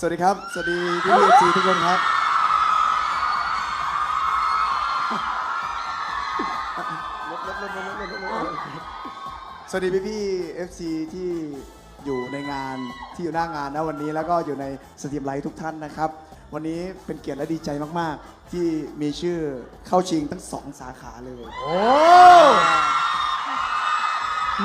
สวัสดีครับ สวัสดีพี่พีเอฟซีทุกคนครับ สวัสดีพี่พี่เอฟซีที่อยู่ในงานที่อยู่หน้างานนะวันนี้แล้วก็อยู่ในสตรีมไลท์ทุกท่านนะครับ วันนี้เป็นเกียรติและดีใจมาก ๆ ที่มีชื่อเข้าชิงทั้งสองสาขาเลยโอ้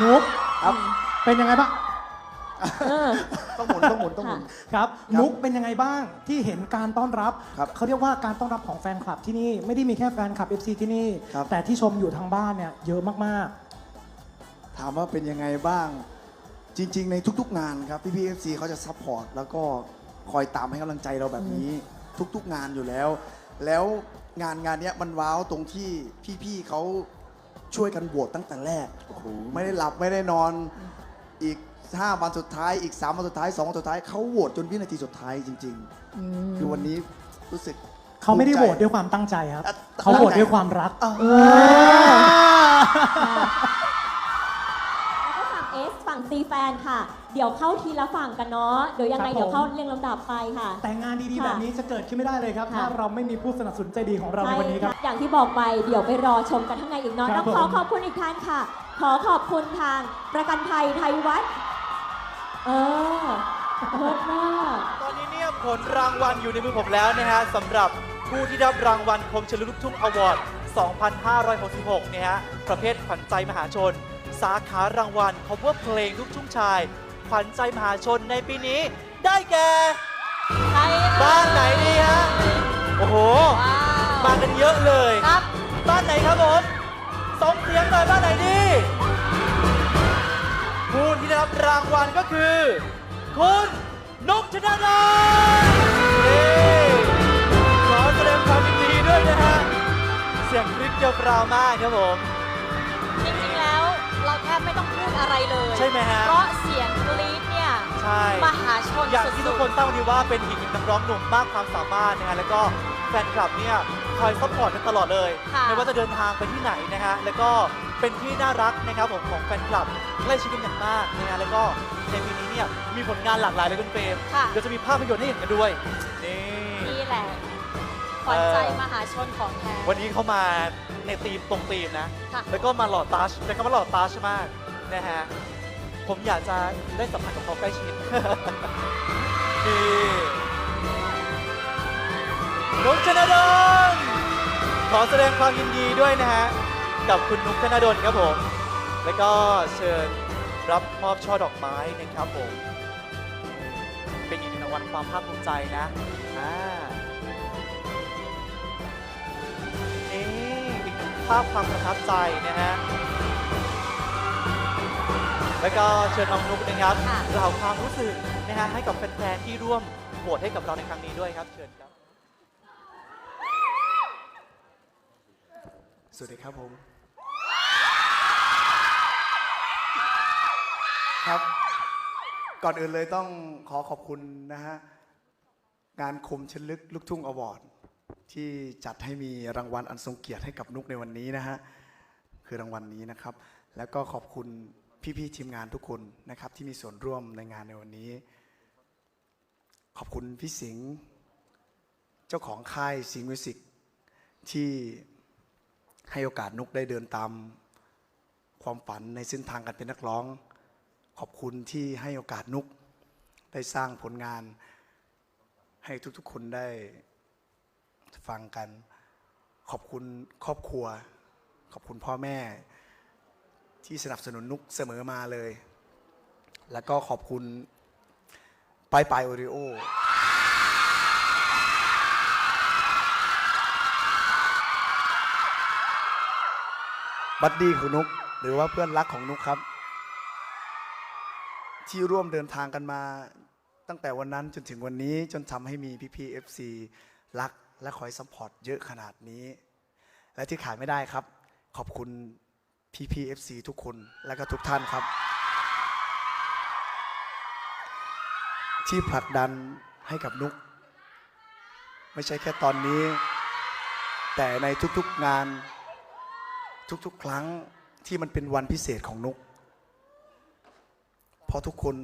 นุ๊กครับเป็นยังไงบ้าง เออ ต้องหมุนต้องหมุนต้องหมุน ครับครับนุ๊กเป็นยังไงบ้างที่เห็นการต้อนรับครับเขาเรียกว่าการต้อนรับของแฟนคลับที่นี่ไม่ได้มีแค่แฟนคลับ FC ที่นี่ ครับ แต่ที่ชมอยู่ทางบ้านเนี่ยเยอะมากถามว่าเป็นยังไงบ้าง จริง ๆ ในทุก ๆ งานครับพี่พีเอฟซีเขาจะซัพพอร์ตแล้วก็คอยตามให้กำลังใจเราแบบนี้ ทุก ๆ งานอยู่แล้ว แล้วงานงานเนี้ยมันว้าวตรงที่พี่ๆเขาช่วยกันโหวตตั้งแต่แรก ไม่ได้หลับไม่ได้นอนอีก 5 วันสุดท้ายอีก 3 วันสุดท้าย 2 วันสุดท้ายเขาโหวตจนวินาทีสุดท้ายจริง ๆ คือวันนี้รู้สึกๆเขาไม่ได้ภูโหใจวตด้วยความตั้งใจครับ อะเขาโหวตด้วยความรักอ้าวแล้วก็ฝั่ง S ฝั่ง C แฟนค่ะ เดี๋ยวเข้าทีละฝั่งกันเนาะ เดี๋ยวยังไงครับผม เดี๋ยวเข้าเรียงลำดับไปค่ะ แต่งานดีๆ ค่ะแบบนี้จะเกิดขึ้นไม่ได้เลยครับ ค่ะ ถ้าเราไม่มีผู้สนับสนุนใจดีของเราในใช่วันนี้ครับค่ะอย่างที่บอกไปเดี๋ยวไปรอชมกันข้างในอีกเนาะครัต้บองขอผม ขอบคุณอีกท่านค่ะ ขอขอบคุณทางประกันภัยไทยวัฒน์ เออเลิศมากตอนนี้เนี่ยผลรางวัลอยู่ในมือผมแล้วนะฮะสำหรับผู้ที่ได้รับรางวัลคมชลุลูกทุ่งอวอร์ด 2566เนี่ยฮะ ประเภทขวัญใจมหาชน สาขารางวัล cover เพลงลูกทุ่งชาย ขวัญใจมหาชนในปีนี้ ได้แก่ ใครบ้านไหนดีฮะ โอ้โหมากันเยอะเลย ครับ บ้านไหนครับผมส่งเสียงหน่อยบ้านไหนดี ผู้ที่ได้รับ รางวัลก็คือ คุณนุกชนดาเย้ขอแสดงความยินดีด้วยนะฮะ เสียงคลิกเกลียวกราวมากครับผม จริงๆแล้วเราแทบไม่ต้องพูดอะไรเลยใช่ไหมฮะ เพราะเสียงกรี๊ดเนี่ยใช่ มหาชนอย่างสุที่ทุดกคนทราบดีว่าเป็นอีกหนึ่งนักร้องหนุ่มมากความสามารถนะฮะแล้วก็แฟนคลับเนี่ยคอยซัพพอร์ตกันตลอดเลยค่ะ ไม่ว่าจะเดินทางไปที่ไหนนะฮะ แล้วก็ เป็นที่น่ารักนะครับผมของแฟนคลับใกล้ชิดกันอย่างมากนะฮะแล้วก็ในปีนี้เนี่ยมีผลงานหลากหลายเลยคุณเฟรมค่ะ เดี๋ยวจะมีภาพยนตร์ให้เห็นกันด้วยนี่ๆนี่แหละขวัญใจมหาชนของแท้ วันนี้เขามาในธีมตรงธีมนะ ค่ะ แล้วก็มาหล่อตัชแล้วก็มาหล่อตัชมากนะฮะผมอยากจะได้สัมผัสกับเขาใกล้ชิด นี่นุกชนดลขอแสดงความยินดีด้วยนะฮะ กับคุณนุกธนดลครับผม แล้วก็เชิญรับมอบช่อดอกไม้นะครับผม เป็นอีกหนึ่งรางวัลความภาคภูมิใจนะอ่านี่อีกหนึ่งภาพความประทับใจนะฮะ แล้วก็เชิญน้องนุ๊กนะครับค่ะกล่าวความรู้สึกนะฮะให้กับแฟนๆที่ร่วมโหวตให้กับเราในครั้งนี้ด้วยครับ เชิญครับ สวัสดีครับผม ครับ ก่อนอื่นเลยต้องขอขอบคุณนะฮะ งานคมชลึกลูกทุ่งอวอร์ดที่จัดให้มีรางวัลอันทรงเกียรติให้กับนุกในวันนี้นะฮะ คือรางวัลนี้นะครับ แล้วก็ขอบคุณพี่ๆทีมงานทุกคนนะครับ ที่มีส่วนร่วมในงานในวันนี้ ขอบคุณพี่สิงห์เจ้าของค่ายสิงห์มิวสิกที่ให้โอกาสนุกได้เดินตามความฝันในเส้นทางการเป็นนักร้อง ขอบคุณที่ให้โอกาสนุก ได้สร้างผลงาน ให้ทุกๆคนได้ฟังกัน ขอบคุณครอบครัว ขอบคุณพ่อแม่ ที่สนับสนุนนุกเสมอมาเลย แล้วก็ขอบคุณปายปายโอริโอบัดดี้ของนุก หรือว่าเพื่อนรักของนุกครับ ที่ร่วมเดินทางกันมา ตั้งแต่วันนั้นจนถึงวันนี้จนทำให้มีพี่พีเอฟซีรักและคอยซัพพอร์ตเยอะขนาดนี้ และที่ขาดไม่ได้ครับ ขอบคุณพี่พีเอฟซีทุกคนและก็ทุกท่านครับ ที่ผลักดันให้กับนุก ไม่ใช่แค่ตอนนี้ แต่ในทุกๆงานทุกๆ ครั้งที่มันเป็นวันพิเศษของนุก ราะทุกคน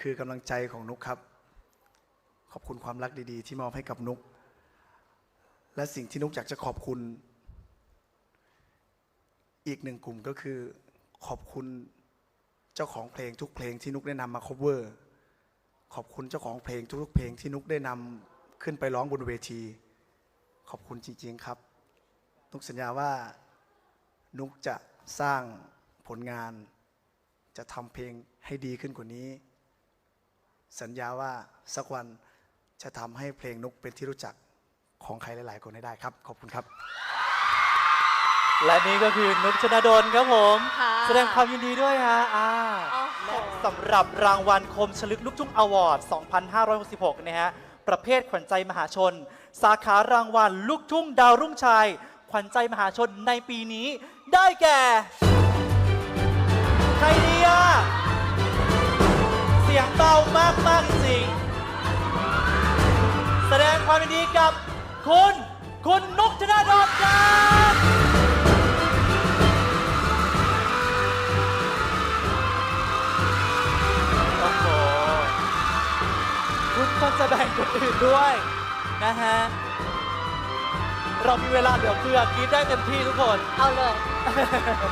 คือกำลังใจของนุกครับ ขอบคุณความรักดีๆ ที่มอบให้กับนุก และสิ่งที่นุกอยากจะขอบคุณ อีกหนึ่งกลุ่มก็คือ ขอบคุณเจ้าของเพลงทุกเพลงที่นุกได้นำมา cover ขอบคุณเจ้าของเพลงทุกๆเพลงที่นุกได้นำขึ้นไปร้องบนเวที ขอบคุณจริงๆครับ นุกสัญญาว่านุกจะสร้างผลงาน จะทำเพลงให้ดีขึ้นกว่านี้ สัญญาว่าสักวันจะทำให้เพลงนุกเป็นที่รู้จักของใครหลาย ๆ คนให้ได้ครับ ขอบคุณครับ และนี่ก็คือนุกชนาดลครับผม ค่ะแสดงความยินดีด้วยฮะอ่าโอ้โห และสำหรับรางวัลคมฉลึกลูกทุ่งอวอร์ด 2566 นะฮะ ประเภทขวัญใจมหาชน สาขารางวัลลูกทุ่งดาวรุ่งชาย ขวัญใจมหาชนในปีนี้ได้แก่ ใครดีอะ เสียงเบามากมากจริงๆแสดงความยินดีกับคุณ คุณนุกธนาดลครับโอ้โหคุณควรจะแบ่งคนอื่นด้วย นะฮะ เรามีเวลาเหลือเฟือกินได้เต็มที่ทุกคน เอาเลย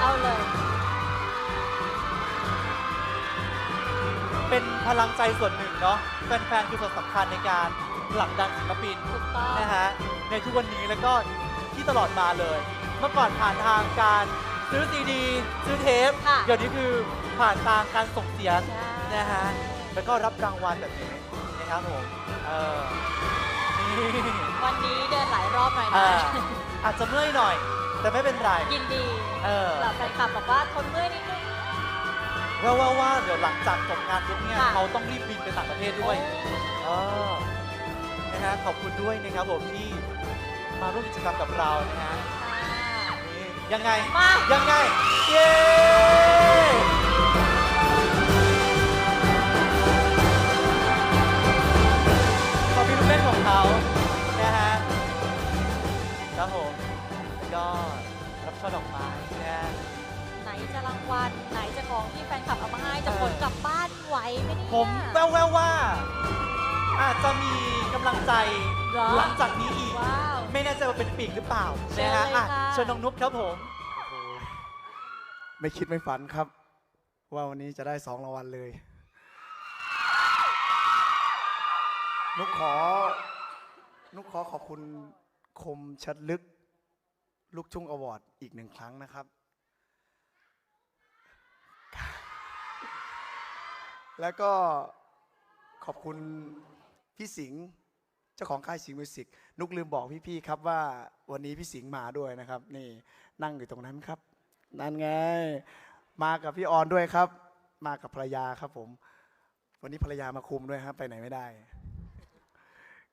เอาเลย เป็นพลังใจส่วนหนึ่งเนาะแฟนๆคือส่วนสำคัญในการผลักดันศิลปินถูกต้อง นะฮะในทุกวันนี้แล้วก็ที่ตลอดมาเลย เมื่อก่อนผ่านทางการซื้อซีดี ซื้อเทปค่ะ เดี๋ยวนี้คือผ่านทางการส่งเสียงใช่นะฮะ แล้วก็รับรางวัลแบบนี้นะครับผมเออนี่วันนี้เดินหลายรอบหน่อยอ่านะอาจจะเมื่อยหน่อย แต่ไม่เป็นไรยินดีเออ เหล่าแฟนคลับบอกว่าทนเมื่อยนิดนึง แว่าว่าว่าเดี๋ยวหลังจากจบงานปุ๊บเนี่ยค่ะ เขาต้องรีบบินไปต่างประเทศด้วยเออนะฮะขอบคุณด้วยนะครับผมที่มาร่วมกิจกรรมกับเรานะฮะค่ะนี่ยังไง มา ยังไง เย้ ขอบคุณลูกเล่นของเขานะฮะครับผมแล้วก็รับช่อดอกไม้นะฮะไหน จะรางวัลไหนจะของที่แฟนคลับเอามาให้จะขนกลับบ้านไหวไหมเนี่ย ผมแววๆว่า อาจจะมีกำลังใจเหรอ หลังจากนี้อีก ว้าว ไม่แน่ใจว่าเป็นปีกหรือเปล่าเชิญนะฮะเลยอะค่ะเชิญน้องนุ๊กครับผม ไม่คิดไม่ฝันครับ ว่าวันนี้จะได้สองรางวัลเลยนุกขอ นุกขอขอบคุณคมชัดลึก ลูกทุ่งอวอร์ดอีกหนึ่งครั้งนะครับ แล้วก็ขอบคุณพี่สิงห์เจ้าของค่ายสิงห์มิวสิกนุกลืมบอกพี่ๆครับว่าวันนี้พี่สิงห์มาด้วยนะครับ นี่นั่งอยู่ตรงนั้นครับ นั่นไง มากับพี่ออนด้วยครับ มากับภรรยาครับผม วันนี้ภรรยามาคุมด้วยครับ ไปไหนไม่ได้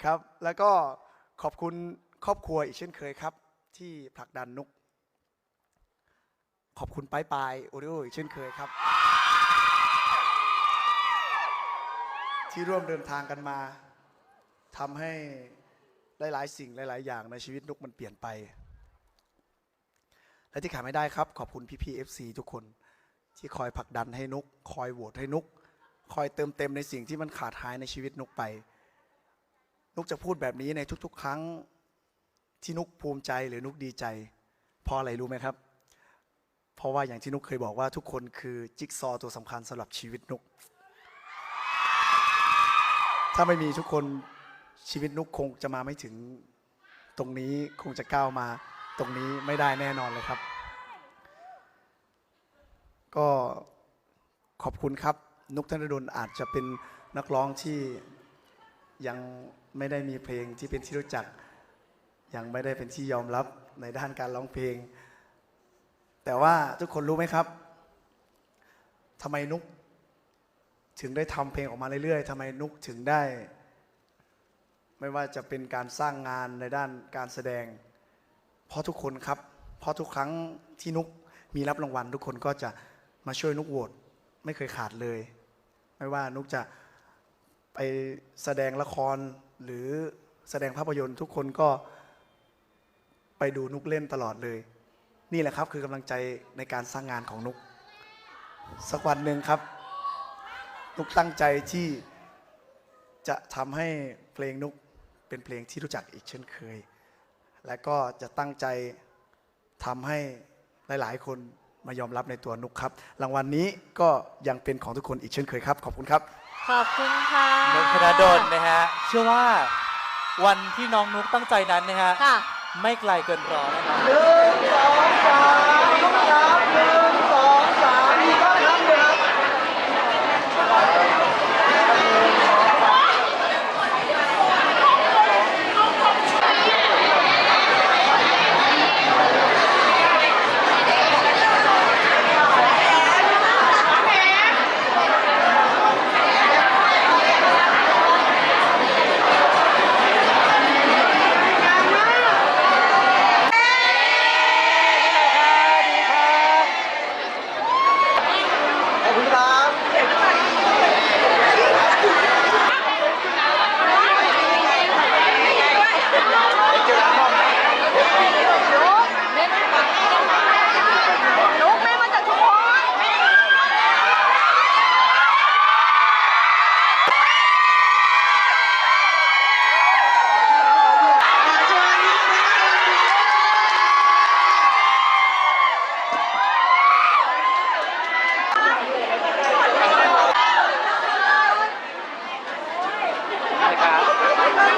ครับ แล้วก็ขอบคุณครอบครัวอีกเช่นเคยครับ ที่ผลักดันนุก ขอบคุณปายปายโอริโออีกเช่นเคยครับ ที่ร่วมเดินทางกันมาทำให้หลาย ๆ สิ่งหลาย ๆ อย่างในชีวิตนุกมันเปลี่ยนไป และที่ขาดไม่ได้ครับ ขอบคุณพี่ๆ FC ทุกคนที่คอยผลักดันให้นุก คอยโหวตให้นุก คอยเติมเต็มในสิ่งที่มันขาดหายในชีวิตนุกไป นุกจะพูดแบบนี้ในทุก ๆ ครั้งที่นุกภูมิใจหรือนุกดีใจ เพราะอะไรรู้ไหมครับ เพราะว่าอย่างที่นุกเคยบอกว่าทุกคนคือจิ๊กซอตัวสำคัญสำหรับชีวิตนุก ถ้าไม่มีทุกคนชีวิตนุกคงจะมาไม่ถึงตรงนี้คงจะก้าวมาตรงนี้ไม่ได้แน่นอนเลยครับ ก็ขอบคุณครับ นุกธนดลอาจจะเป็นนักร้องที่ยังไม่ได้มีเพลงที่เป็นที่รู้จัก ยังไม่ได้เป็นที่ยอมรับในด้านการร้องเพลง แต่ว่าทุกคนรู้ไหมครับทำไมนุก ถึงได้ทำเพลงออกมาเรื่อยๆทำไมนุกถึงได้ ไม่ว่าจะเป็นการสร้างงานในด้านการแสดง เพราะทุกคนครับ เพราะทุกครั้งที่นุกมีรับรางวัล ทุกคนก็จะมาช่วยนุกโหวตไม่เคยขาดเลย ไม่ว่านุกจะไปแสดงละครหรือแสดงภาพยนตร์ ทุกคนก็ไปดูนุกเล่นตลอดเลย นี่แหละครับคือกำลังใจในการสร้างงานของนุก สักวันหนึ่งครับ นุกตั้งใจที่จะทำให้เพลงนุกเป็นเพลงที่รู้จักอีกเช่นเคย และก็จะตั้งใจทำให้หลาย ๆ คนมายอมรับในตัวนุกครับ รางวัลนี้ก็ยังเป็นของทุกคนอีกเช่นเคยครับ ขอบคุณครับ ขอบคุณค่ะนกธนดลนะฮะ เชื่อว่าวันที่น้องนุกตั้งใจนั้นนะฮะ ค่ะ ไม่ไกลเกินรอนะครับนะครับ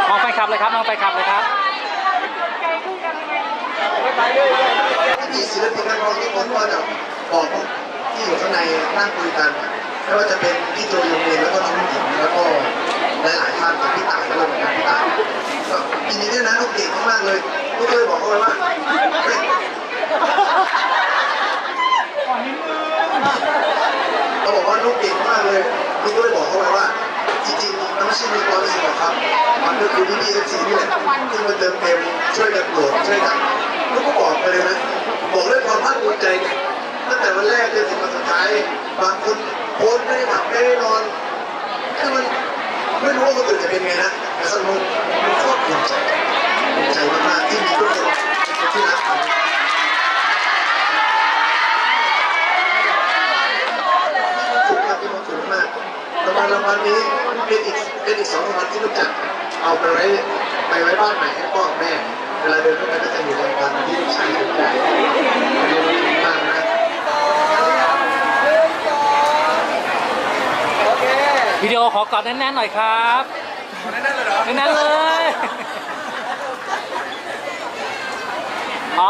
มองไฟขับเลยครับมองไฟขับเลยครับ มีศิลปินนักร้องทุกคนก็จะบอกที่อยู่ข้างในนั่งคุยกันไม่ว่าจะเป็นพี่โจยงเรียนแล้วก็น้องหญิงแล้วก็หลายๆท่านกับพี่ต่ายด้วยเหมือนกันพี่ต่ายก็ยินดีด้วยนะลูกเก่งมากๆเลย ลูกก็เลยบอกเขาไปว่าเฮ้ยเขาบอกว่าลูกเก่งมากเลยลูกก็เลยบอกเขาไปว่า จริงๆมันไม่ใช่มีความสุขหรอกครับมันก็คือพี่พีเอฟซีนี่แหละที่มาเติมเต็มช่วยกันโหลดช่วยกันลูกก็บอกไปเลยนะบอกด้วยความภาคภูมิใจไงตั้งแต่วันแรกจนถึงวันสุดท้ายบางคนโพสต์ไม่ได้หลับไม่ได้นอนคือมันไม่รู้ว่าคนอื่นจะเป็นไงนะแต่สนุกมันโคตรภูมิใจ ภูมิใจมากๆที่มีทุกคนเป็นที่รักกันสุขครับมีความสุขมากรางวัลรางวัลนี้เป็นอีกเป็นอีกสองรางวัลที่รู้จักเอาไปไว้ไปไว้บ้านใหม่ให้พ่อกับแม่เวลาเดินเข้าไปก็จะมีรางวัลที่ลูกชายถูกใจมีความสุขมากนะวิดีโอขอกอดแน่นๆหน่อยครับแน่นๆเลยเหรอแน่นๆเลย พร้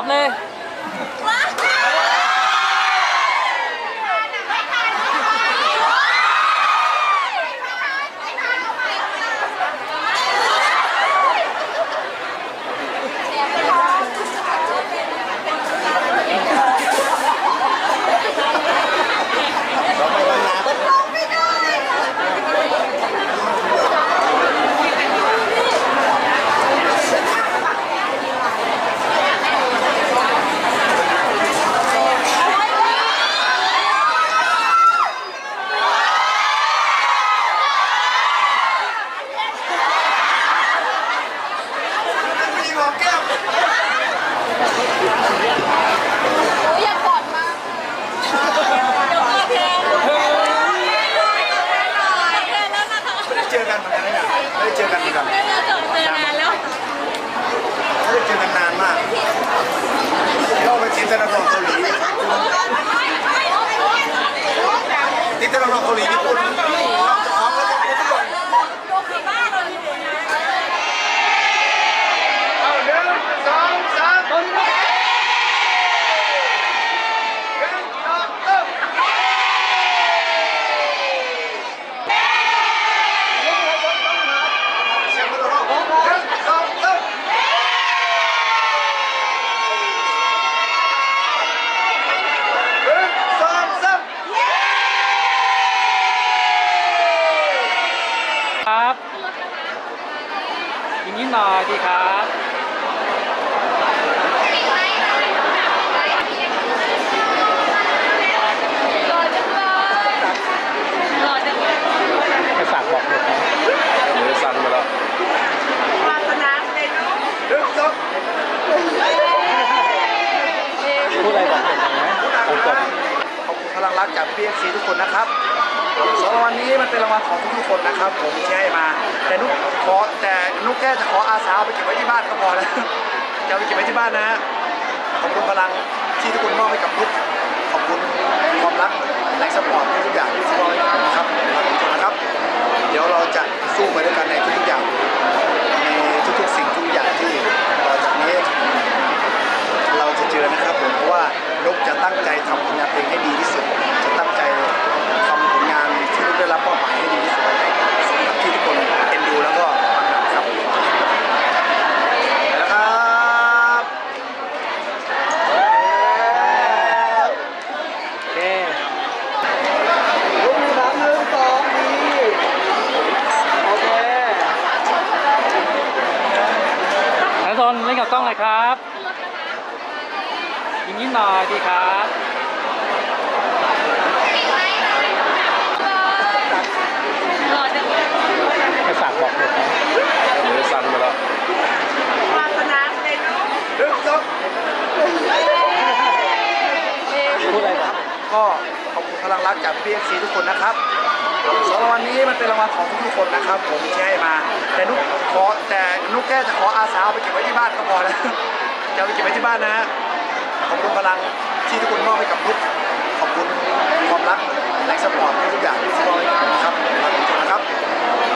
ที่ทุกคนมอบให้กับนุกขอบคุณความรักแรงสปอร์ตทุกอย่างที่มอบให้กับครับขอบคุณนะครับ เดี๋ยวเราจะสู้ไปด้วยกันในทุกๆอย่างในทุกๆสิ่งทุกอย่างที่ต่อจากนี้ เราจะเจอนะครับผมเพราะว่านกจะตั้งใจทำผลงานเพลงให้ดีที่สุด จะตั้งใจทำผลงานที่นกได้รับมอบหมายให้ดีที่สุดสมกับที่ทุกคนเอ็นดูแล้วก็ครับไปแล้วครับโอเคลูกสามหนึ่งสองดีโอเค นันทนเล่น กับกล้องเลยครับยิ้มยิ้มหน่อยดีครับให้ฝากบอกเลยครับเดี๋ยวสั่นไปแล้วหนึ่งสองพูดอะไรครับก็ขอบคุณพลังรักจากพีเอฟซีทุกคนนะครับ เป็นรางวัลของทุกๆคนนะครับ ผมที่ให้มา แต่นุกขอแต่นุกแค่จะขออาสาไปเก็บไว้ที่บ้านก็พอแล้วจะเอาไปเก็บไว้ที่บ้านนะขอบคุณพลังที่ทุกคนมอบให้กับนุกขอบคุณความรักแรงสปอร์ตทุกอย่างที่มอบให้กับนุกครับขอบคุณนะครับ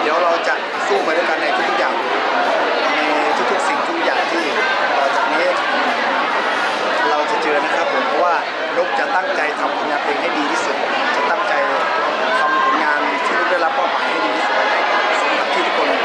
เดี๋ยวเราจะสู้ไปด้วยกันในทุกๆอย่างในทุกๆสิ่งทุกอย่างที่ต่อจากนี้ เราจะเจอนะครับผมเพราะว่านกจะตั้งใจทำผลงานเพลงให้ดีที่สุดจะตั้งใจ la papa, hein, il y a, c'est un petit